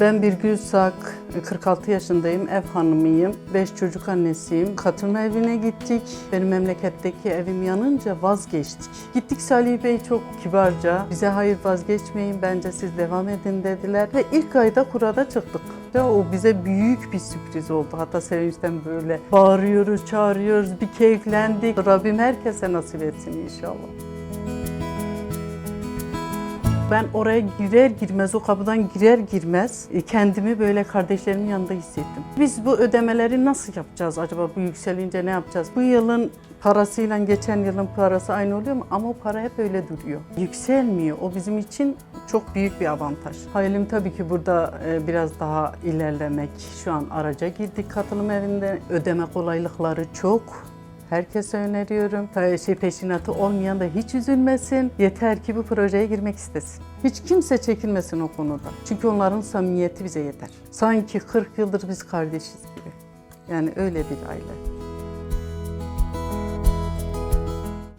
Ben Birgül Sak, 46 yaşındayım, ev hanımıyım, 5 çocuk annesiyim. Katılma evine gittik. Benim memleketteki evim yanınca vazgeçtik. Gittik Salih Bey çok kibarca, bize hayır vazgeçmeyin bence siz devam edin dediler. Ve ilk ayda kurada çıktık. O bize büyük bir sürpriz oldu. Hatta sevinçten böyle bağırıyoruz, çağırıyoruz, bir keyiflendik. Rabbim herkese nasip etsin inşallah. Ben oraya girer girmez, o kapıdan girer girmez e, kendimi böyle kardeşlerimin yanında hissettim. Biz bu ödemeleri nasıl yapacağız acaba bu yükselince ne yapacağız? Bu yılın parasıyla geçen yılın parası aynı oluyor mu? Ama o para hep öyle duruyor. Yükselmiyor. O bizim için çok büyük bir avantaj. Hayalim tabii ki burada e, biraz daha ilerlemek. Şu an araca girdik katılım evinde. Ödeme kolaylıkları çok. Herkese öneriyorum. Şey peşinatı olmayan da hiç üzülmesin. Yeter ki bu projeye girmek istesin. Hiç kimse çekinmesin o konuda. Çünkü onların samimiyeti bize yeter. Sanki 40 yıldır biz kardeşiz gibi. Yani öyle bir aile.